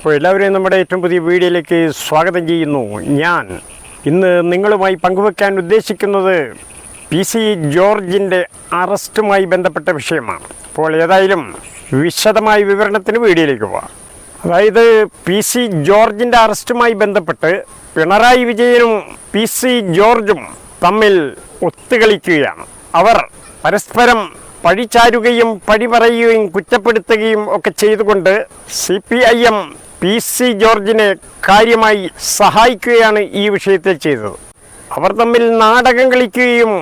അപ്പോൾ എല്ലാവരെയും നമ്മുടെ ഏറ്റവും പുതിയ വീഡിയോയിലേക്ക് സ്വാഗതം ചെയ്യുന്നു. ഞാൻ ഇന്ന് നിങ്ങളുമായി പങ്കുവെക്കാൻ ഉദ്ദേശിക്കുന്നത് പി സി ജോർജിന്റെ അറസ്റ്റുമായി ബന്ധപ്പെട്ട വിഷയമാണ്. അപ്പോൾ ഏതായാലും വിശദമായ വിവരണത്തിന് വീഡിയോയിലേക്ക് പോവാം. അതായത് പി സി ജോർജിന്റെ അറസ്റ്റുമായി ബന്ധപ്പെട്ട് പിണറായി വിജയനും പി സി ജോർജും തമ്മിൽ ഒത്തുകളിക്കുകയാണ്. അവർ പരസ്പരം പഴിചാരുകയും പഴി പറയുകയും കുറ്റപ്പെടുത്തുകയും ഒക്കെ ചെയ്തുകൊണ്ട് C P I M P C ജോർജിനെ കാര്യമായി സഹായിക്കുകയാണ് ഈ വിഷയത്തിൽ ചെയ്തത്. അവർ തമ്മിൽ നാടകം കളിക്കുകയും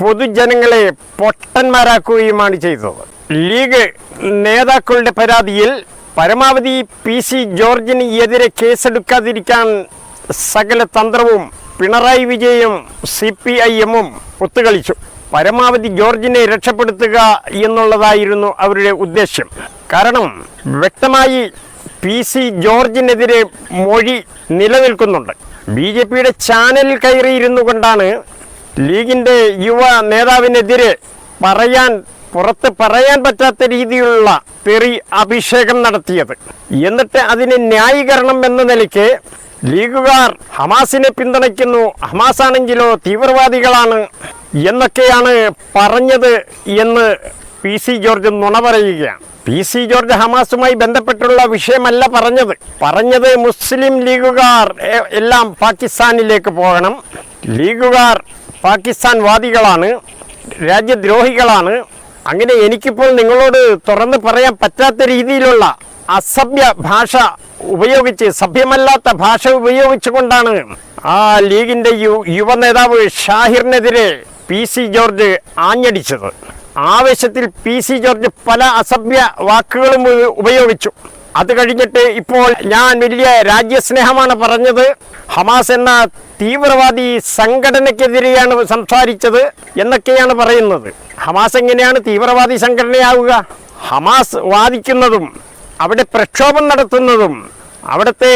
പൊതുജനങ്ങളെ പൊട്ടന്മാരാക്കുകയുമാണ് ചെയ്തത്. ലീഗ് നേതാക്കളുടെ പരാതിയിൽ പരമാവധി പി സി ജോർജിന് എതിരെ കേസെടുക്കാതിരിക്കാൻ സകല തന്ത്രവും പിണറായി വിജയും സി പി ഐ എമ്മും ഒത്തുകളിച്ചു. പരമാവധി ജോർജിനെ രക്ഷപ്പെടുത്തുക എന്നുള്ളതായിരുന്നു അവരുടെ ഉദ്ദേശ്യം. കാരണം വ്യക്തമായി പി സി ജോർജിനെതിരെ മൊഴി നിലനിൽക്കുന്നുണ്ട്. ബി ജെ പിയുടെ ചാനലിൽ കയറിയിരുന്നു കൊണ്ടാണ് ലീഗിന്റെ യുവ നേതാവിനെതിരെ പറയാൻ പുറത്ത് പറയാൻ പറ്റാത്ത രീതിയിലുള്ള തെറി അഭിഷേകം നടത്തിയത്. എന്നിട്ട് അതിന് ന്യായീകരണം എന്ന നിലയ്ക്ക് ലീഗുകാർ ഹമാസിനെ പിന്തുണയ്ക്കുന്നു. ഹമാസ് ആണെങ്കിലോ തീവ്രവാദികളാണ് എന്നൊക്കെയാണ് പറഞ്ഞത് എന്ന് പി സി ജോർജ് നുണ പറയുകയാണ്. പി സി ജോർജ് ഹമാസുമായി ബന്ധപ്പെട്ടുള്ള വിഷയമല്ല പറഞ്ഞത്. പറഞ്ഞത് മുസ്ലിം ലീഗുകാർ എല്ലാം പാകിസ്ഥാനിലേക്ക് പോകണം. ലീഗുകാർ പാകിസ്ഥാൻ വാദികളാണ് രാജ്യദ്രോഹികളാണ്. അങ്ങനെ എനിക്കിപ്പോൾ നിങ്ങളോട് തുറന്ന് പറയാൻ പറ്റാത്ത രീതിയിലുള്ള അസഭ്യ ഭാഷ ഉപയോഗിച്ച് സഭ്യമല്ലാത്ത ഭാഷ ഉപയോഗിച്ചുകൊണ്ടാണ് ആ ലീഗിന്റെ യു യുവ നേതാവ് ഷാഹിറിനെതിരെ പി സി ജോർജ് ആഞ്ഞടിച്ചത്. ആവേശത്തിൽ പി സി ജോർജ് പല അസഭ്യ വാക്കുകളും ഉപയോഗിച്ചു. അത് കഴിഞ്ഞിട്ട് ഇപ്പോൾ ഞാൻ വലിയ രാജ്യസ്നേഹമാണ് പറഞ്ഞത്. ഹമാസ് എന്ന തീവ്രവാദി സംഘടനയ്ക്കെതിരെയാണ് സംസാരിച്ചത് എന്നൊക്കെയാണ് പറയുന്നത്. ഹമാസ് എങ്ങനെയാണ് തീവ്രവാദി സംഘടനയാവുക? ഹമാസ് വാദിക്കുന്നതും അവിടെ പ്രക്ഷോഭം നടത്തുന്നതും അവിടുത്തെ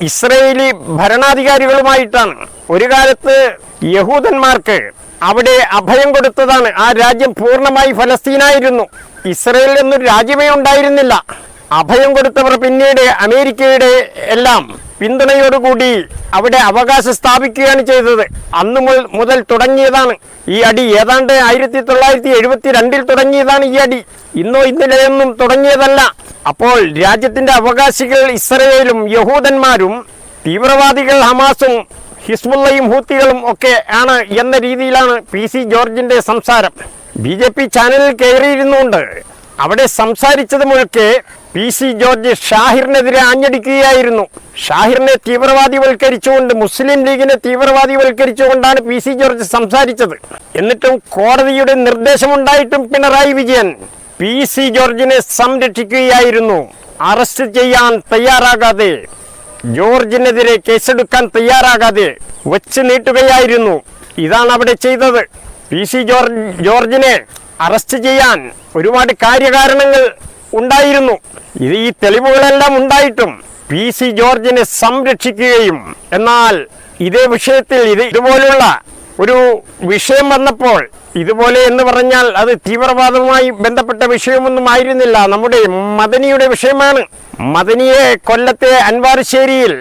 ഇസ്രയേലി ഭരണാധികാരികളുമായിട്ടാണ്. ഒരു കാലത്ത് യഹൂദന്മാർക്ക് അവിടെ അഭയം കൊടുത്തതാണ്. ആ രാജ്യം പൂർണമായി ഫലസ്തീനായിരുന്നു. ഇസ്രയേൽ എന്നൊരു രാജ്യമേ ഉണ്ടായിരുന്നില്ല. അഭയം കൊടുത്തവർ പിന്നീട് അമേരിക്കയുടെ എല്ലാം പിന്തുണയോടുകൂടി അവിടെ അവകാശം സ്ഥാപിക്കുകയാണ് ചെയ്തത്. അന്ന് മുതൽ തുടങ്ങിയതാണ്. ഈ അടി ഏതാണ്ട് ആയിരത്തി തൊള്ളായിരത്തി എഴുപത്തി രണ്ടിൽ തുടങ്ങിയതാണ് ഈ അടി. ഇന്നോ ഇന്നലെയൊന്നും തുടങ്ങിയതല്ല. അപ്പോൾ രാജ്യത്തിന്റെ അവകാശികൾ ഇസ്രയേലും യഹൂദന്മാരും തീവ്രവാദികൾ ഹമാസും ഹിസ്ബുള്ളയും ഹൂത്തികളും ഒക്കെ ആണ് എന്ന രീതിയിലാണ് പി സി ജോർജിന്റെ സംസാരം. ബി ജെ പി ചാനലിൽ കയറിയിരുന്നുകൊണ്ട് അവിടെ സംസാരിച്ചത് മുഴുക്കെ പി സി ജോർജ് ഷാഹിറിനെതിരെ ആഞ്ഞടിക്കുകയായിരുന്നു. ഷാഹിറിനെ തീവ്രവാദിവൽക്കരിച്ചുകൊണ്ട് മുസ്ലിം ലീഗിനെ തീവ്രവാദിവൽക്കരിച്ചുകൊണ്ടാണ് പി സി ജോർജ് സംസാരിച്ചത്. എന്നിട്ടും കോടതിയുടെ നിർദ്ദേശമുണ്ടായിട്ടും പിണറായി വിജയൻ പി സി ജോർജിനെ സംരക്ഷിക്കുകയായിരുന്നു. അറസ്റ്റ് ചെയ്യാൻ തയ്യാറാകാതെ ജോർജിനെതിരെ കേസെടുക്കാൻ തയ്യാറാകാതെ വച്ച് നീട്ടുകയായിരുന്നു. ഇതാണ് അവിടെ ചെയ്തത്. പി സി ജോർജ് ജോർജിനെ അറസ്റ്റ് ചെയ്യാൻ ഒരുപാട് കാര്യകാരണങ്ങൾ ഉണ്ടായിരുന്നു. ഇത് ഈ തെളിവുകളെല്ലാം ഉണ്ടായിട്ടും പി സി ജോർജിനെ സംരക്ഷിക്കുകയും എന്നാൽ ഇതേ വിഷയത്തിൽ ഇത് ഇതുപോലെയുള്ള ഒരു വിഷയം വന്നപ്പോൾ ഇതുപോലെ എന്ന് പറഞ്ഞാൽ അത് തീവ്രവാദവുമായി ബന്ധപ്പെട്ട വിഷയമൊന്നും ആയിരുന്നില്ല. നമ്മുടെ മദനിയുടെ വിഷയമാണ്. മദനിയെ കൊല്ലത്തെ അൻവാർശ്ശേരിയിൽ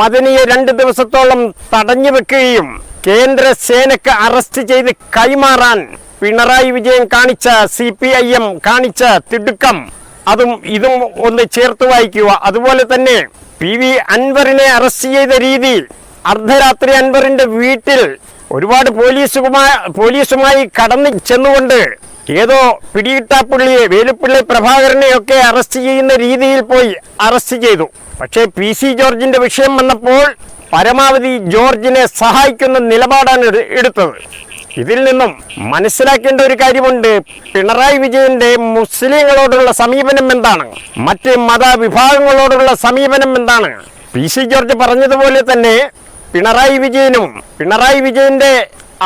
മദനിയെ രണ്ട് ദിവസത്തോളം തടഞ്ഞു വെക്കുകയും കേന്ദ്ര സേനക്ക് അറസ്റ്റ് ചെയ്ത് കൈമാറാൻ പിണറായി വിജയൻ കാണിച്ച സി പി ഐ എം കാണിച്ച തിടുക്കം. അതും ഇതും ഒന്ന് ചേർത്ത് വായിക്കുക. അതുപോലെ തന്നെ പി വി അൻവറിനെ അറസ്റ്റ് ചെയ്ത രീതി അർദ്ധരാത്രി അൻവറിന്റെ വീട്ടിൽ ഒരുപാട് പോലീസുമായി പോലീസുമായി കടന്നു ചെന്നുകൊണ്ട് ഏതോ പിടികിട്ടാപ്പുള്ളിയെ വേലുപ്പിള്ളി പ്രഭാകരനെയൊക്കെ അറസ്റ്റ് ചെയ്യുന്ന രീതിയിൽ പോയി അറസ്റ്റ് ചെയ്തു. പക്ഷേ പി സി ജോർജിന്റെ വിഷയം വന്നപ്പോൾ പരമാവധി ജോർജിനെ സഹായിക്കുന്ന നിലപാടാണ് എടുത്തത്. ഇതിൽ നിന്നും മനസ്സിലാക്കേണ്ട ഒരു കാര്യമുണ്ട്. പിണറായി വിജയന്റെ മുസ്ലിങ്ങളോടുള്ള സമീപനം എന്താണ്? മറ്റ് മതവിഭാഗങ്ങളോടുള്ള സമീപനം എന്താണ്? പി സി ജോർജ് പറഞ്ഞതുപോലെ തന്നെ പിണറായി വിജയനും പിണറായി വിജയന്റെ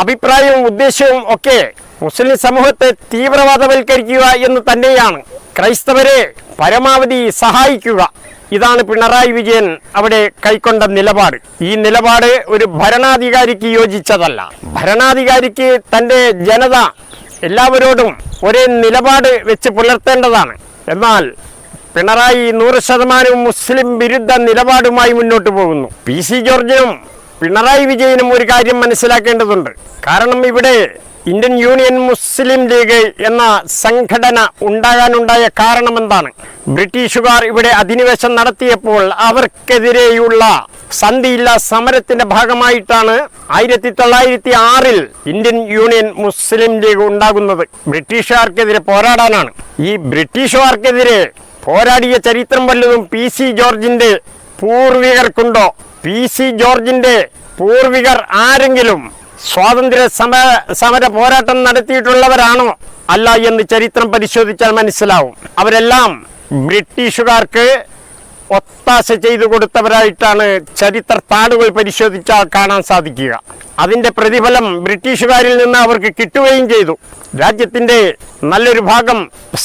അഭിപ്രായവും ഉദ്ദേശവും ഒക്കെ മുസ്ലിം സമൂഹത്തെ തീവ്രവാദവൽക്കരിക്കുക എന്ന് തന്നെയാണ്. ക്രൈസ്തവരെ പരമാവധി സഹായിക്കുക. ഇതാണ് പിണറായി വിജയൻ അവിടെ കൈക്കൊണ്ട നിലപാട്. ഈ നിലപാട് ഒരു ഭരണാധികാരിക്ക് യോജിച്ചതല്ല. ഭരണാധികാരിക്ക് തന്റെ ജനത എല്ലാവരോടും ഒരേ നിലപാട് വെച്ച് പുലർത്തേണ്ടതാണ്. എന്നാൽ പിണറായി നൂറ് ശതമാനവും മുസ്ലിം വിരുദ്ധ നിലപാടുമായി മുന്നോട്ട് പോകുന്നു. പി സി ജോർജിനും പിണറായി വിജയനും ഒരു കാര്യം മനസ്സിലാക്കേണ്ടതുണ്ട്. കാരണം ഇവിടെ ഇന്ത്യൻ യൂണിയൻ മുസ്ലിം ലീഗ് എന്ന സംഘടന ഉണ്ടാകാനുണ്ടായ കാരണമെന്താണ്? ബ്രിട്ടീഷുകാർ ഇവിടെ അധിനിവേശം നടത്തിയപ്പോൾ അവർക്കെതിരെയുള്ള സന്ധിയില്ല സമരത്തിന്റെ ഭാഗമായിട്ടാണ് ആയിരത്തി തൊള്ളായിരത്തി ആറിൽ ഇന്ത്യൻ യൂണിയൻ മുസ്ലിം ലീഗ് ഉണ്ടാകുന്നത്. ബ്രിട്ടീഷുകാർക്കെതിരെ പോരാടാനാണ്. ഈ ബ്രിട്ടീഷുകാർക്കെതിരെ പോരാടിയ ചരിത്രം വല്ലതും പി സി ജോർജിന്റെ പൂർവികർക്കുണ്ടോ? പി സി ജോർജിന്റെ പൂർവികർ ആരെങ്കിലും സ്വാതന്ത്ര്യ സമര സമര പോരാട്ടം നടത്തിയിട്ടുള്ളവരാണോ? അല്ല എന്ന് ചരിത്രം പരിശോധിച്ചാൽ മനസ്സിലാവും. അവരെല്ലാം ബ്രിട്ടീഷുകാർക്ക് ഒത്താശ ചെയ്തു കൊടുത്തവരായിട്ടാണ് ചരിത്ര താളുകൾ പരിശോധിച്ചാൽ കാണാൻ സാധിക്കുക. അതിന്റെ പ്രതിഫലം ബ്രിട്ടീഷുകാരിൽ നിന്ന് അവർക്ക് കിട്ടുകയും ചെയ്തു. രാജ്യത്തിന്റെ നല്ലൊരു ഭാഗം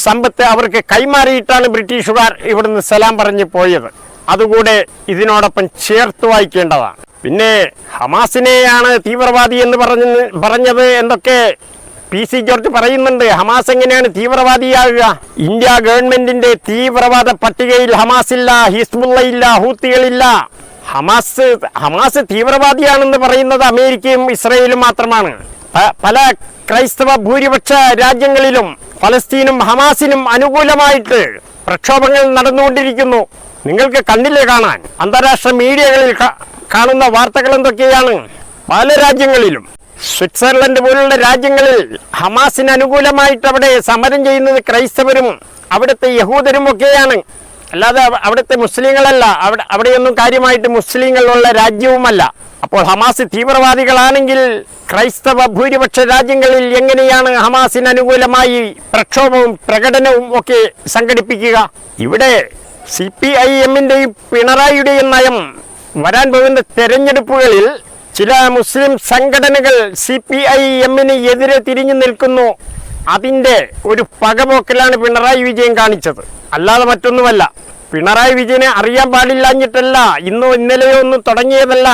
സമ്പത്ത് അവർക്ക് കൈമാറിയിട്ടാണ് ബ്രിട്ടീഷുകാർ ഇവിടുന്ന് സലാം പറഞ്ഞു പോയത്. അതുകൂടെ ഇതിനോടൊപ്പം ചേർത്ത് വായിക്കേണ്ടതാണ്. പിന്നെ ഹമാസിനെയാണ് തീവ്രവാദി എന്ന് പറഞ്ഞ് പറഞ്ഞത് എന്തൊക്കെ പി സി ജോർജ് പറയുന്നുണ്ട്. ഹമാസ് എങ്ങനെയാണ് തീവ്രവാദിയാകുക ഇന്ത്യ ഗവൺമെന്റിന്റെ തീവ്രവാദ പട്ടികയിൽ ഹമാസ് ഇല്ല ഹിസ്ബുള്ള ഇല്ല ഹൂത്തികളില്ല. ഹമാസ് ഹമാസ് തീവ്രവാദിയാണെന്ന് പറയുന്നത് അമേരിക്കയും ഇസ്രയേലും മാത്രമാണ്. പല ക്രൈസ്തവ ഭൂരിപക്ഷ രാജ്യങ്ങളിലും ഫലസ്തീനും ഹമാസിനും അനുകൂലമായിട്ട് പ്രക്ഷോഭങ്ങൾ നടന്നുകൊണ്ടിരിക്കുന്നു. നിങ്ങൾക്ക് കണ്ടില്ലേ കാണാൻ അന്താരാഷ്ട്ര മീഡിയകളിൽ കാണുന്ന വാർത്തകൾ എന്തൊക്കെയാണ്? പല രാജ്യങ്ങളിലും സ്വിറ്റ്സർലൻഡ് പോലുള്ള രാജ്യങ്ങളിൽ ഹമാസിന് അനുകൂലമായിട്ട് അവിടെ സമരം ചെയ്യുന്നത് ക്രൈസ്തവരും അവിടുത്തെ യഹൂദരും ഒക്കെയാണ്. അല്ലാതെ അവ- അവിടുത്തെ മുസ്ലിങ്ങളല്ല. അവിടെ അവിടെയൊന്നും കാര്യമായിട്ട് മുസ്ലിങ്ങളുള്ള രാജ്യവുമല്ല. അപ്പോൾ ഹമാസ് തീവ്രവാദികളാണെങ്കിൽ ക്രൈസ്തവ ഭൂരിപക്ഷ രാജ്യങ്ങളിൽ എങ്ങനെയാണ് ഹമാസിന് അനുകൂലമായി പ്രക്ഷോഭവും പ്രകടനവും ഒക്കെ സംഘടിപ്പിക്കുക? ഇവിടെ സി പി ഐ എമ്മിന്റെയും പിണറായിയുടെയും നയം വരാൻ പോകുന്ന തെരഞ്ഞെടുപ്പുകളിൽ ചില മുസ്ലിം സംഘടനകൾ സി പി ഐ എമ്മിന് എതിരെ തിരിഞ്ഞു നിൽക്കുന്നു. അതിന്റെ ഒരു പകപോക്കലാണ് പിണറായി വിജയൻ കാണിച്ചത്. അല്ലാതെ മറ്റൊന്നുമല്ല. പിണറായി വിജയനെ അറിയാൻ പാടില്ലാഞ്ഞിട്ടല്ല ഇന്നോ ഇന്നലെയോ ഒന്നും തുടങ്ങിയതല്ല.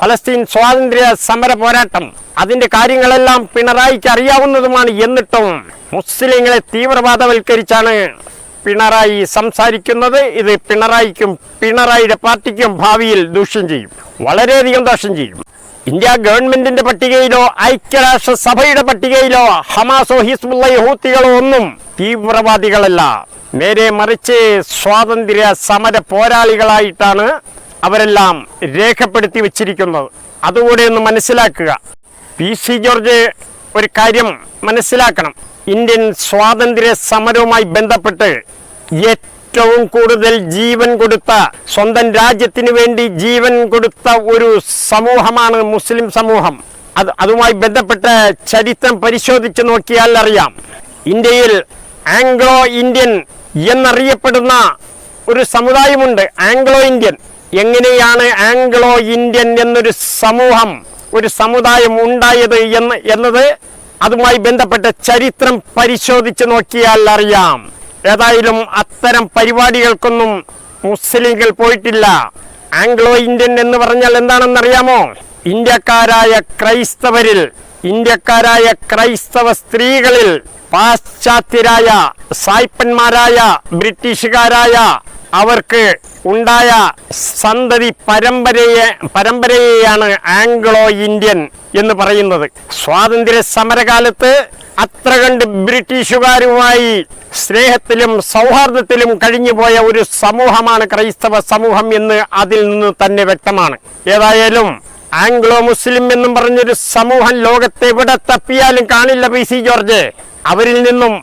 ഫലസ്തീൻ സ്വാതന്ത്ര്യ സമര പോരാട്ടം. അതിന്റെ കാര്യങ്ങളെല്ലാം പിണറായിക്ക് അറിയാവുന്നതുമാണ് എന്നിട്ടും മുസ്ലിങ്ങളെ തീവ്രവാദവൽക്കരിച്ചാണ്. പിണറായി സംസാരിക്കുന്നത് ഇത് പിണറായിക്കും പിണറായിയുടെ പാർട്ടിക്കും ഭാവിയിൽ ദൂഷ്യം ചെയ്യും. വളരെയധികം ദോഷം ചെയ്യും. ഇന്ത്യ ഗവൺമെന്റിന്റെ പട്ടികയിലോ ഐക്യരാഷ്ട്ര സഭയുടെ പട്ടികയിലോ ഹമാസോ ഹിസ്ബുള്ളയോ ഹൂത്തികളോ ഒന്നും തീവ്രവാദികളല്ല. നേരെ മറിച്ച് സ്വാതന്ത്ര്യ സമര പോരാളികളായിട്ടാണ് അവരെല്ലാം രേഖപ്പെടുത്തി വച്ചിരിക്കുന്നത്. അതുകൂടെ ഒന്ന് മനസ്സിലാക്കുക. പി സി ജോർജ് ഒരു കാര്യം മനസ്സിലാക്കണം. ഇന്ത്യൻ സ്വാതന്ത്ര്യ സമരവുമായി ബന്ധപ്പെട്ട് ഏറ്റവും കൂടുതൽ ജീവൻ കൊടുത്ത സ്വന്തം രാജ്യത്തിന് വേണ്ടി ജീവൻ കൊടുത്ത ഒരു സമൂഹമാണ് മുസ്ലിം സമൂഹം. അത് അതുമായി ബന്ധപ്പെട്ട ചരിത്രം പരിശോധിച്ച് നോക്കിയാൽ അറിയാം. ഇന്ത്യയിൽ ആംഗ്ലോ ഇന്ത്യൻ എന്നറിയപ്പെടുന്ന ഒരു സമുദായമുണ്ട് ആംഗ്ലോ ഇന്ത്യൻ. എങ്ങനെയാണ് ആംഗ്ലോ ഇന്ത്യൻ എന്നൊരു സമൂഹം ഒരു സമുദായം ഉണ്ടായത് എന്ന് എന്നത് അതുമായി ബന്ധപ്പെട്ട ചരിത്രം പരിശോധിച്ച് നോക്കിയാൽ അറിയാം. ഏതായാലും അത്തരം പരിപാടികൾക്കൊന്നും മുസ്ലിങ്ങൾ പോയിട്ടില്ല. ആംഗ്ലോ ഇന്ത്യൻ എന്ന് പറഞ്ഞാൽ എന്താണെന്നറിയാമോ? ഇന്ത്യക്കാരായ ക്രൈസ്തവരിൽ ഇന്ത്യക്കാരായ ക്രൈസ്തവ സ്ത്രീകളിൽ പാശ്ചാത്യരായ സായ്പന്മാരായ ബ്രിട്ടീഷുകാരായ അവർക്ക് ഉണ്ടായ സന്തതി പരമ്പരയെ പരമ്പരയെയാണ് ആംഗ്ലോ ഇന്ത്യൻ എന്ന് പറയുന്നത്. സ്വാതന്ത്ര്യ സമരകാലത്ത് അത്ര കണ്ട് ബ്രിട്ടീഷുകാരുമായി സ്നേഹത്തിലും സൗഹാർദ്ദത്തിലും കഴിഞ്ഞുപോയ ഒരു സമൂഹമാണ് ക്രൈസ്തവ സമൂഹം എന്ന് അതിൽ നിന്ന് തന്നെ വ്യക്തമാണ്. ഏതായാലും ആംഗ്ലോ മുസ്ലിം എന്നും പറഞ്ഞൊരു സമൂഹം ലോകത്തെ എവിടെ തപ്പിയാലും കാണില്ല പി സി ജോർജ്. അവരിൽ നിന്നും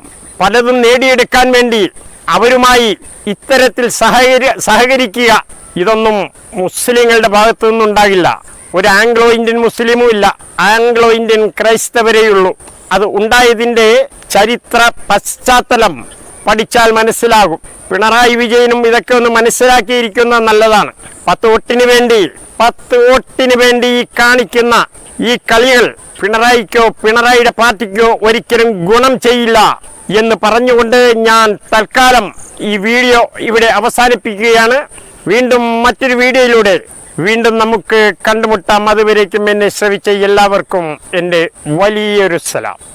പലതും നേടിയെടുക്കാൻ വേണ്ടി അവരുമായി ഇത്തരത്തിൽ സഹകരി സഹകരിക്കുക. ഇതൊന്നും മുസ്ലിങ്ങളുടെ ഭാഗത്തു നിന്നുണ്ടാകില്ല. ഒരു ആംഗ്ലോ ഇന്ത്യൻ മുസ്ലിമും ഇല്ല. ആംഗ്ലോ ഇന്ത്യൻ ക്രൈസ്തവരെയുള്ളൂ അത് ഉണ്ടായതിന്റെ ചരിത്ര പശ്ചാത്തലം പഠിച്ചാൽ മനസ്സിലാകും. പിണറായി വിജയനും ഇതൊക്കെ ഒന്ന് മനസ്സിലാക്കിയിരിക്കുന്ന നല്ലതാണ്. പത്ത് വോട്ടിന് വേണ്ടി പത്ത് വോട്ടിന് വേണ്ടി ഈ കാണിക്കുന്ന ഈ കളികൾ പിണറായിക്കോ പിണറായിയുടെ പാർട്ടിക്കോ ഒരിക്കലും ഗുണം ചെയ്യില്ല. എന്ന് പറഞ്ഞുകൊണ്ട് ഞാൻ തൽക്കാലം ഈ വീഡിയോ ഇവിടെ അവസാനിപ്പിക്കുകയാണ്. വീണ്ടും മറ്റൊരു വീഡിയോയിലൂടെ വീണ്ടും നമുക്ക് കണ്ടുമുട്ടാം. അതുവരേക്കും എന്നെ ശ്രവിച്ച എല്ലാവർക്കും എന്റെ വലിയൊരു സലാം.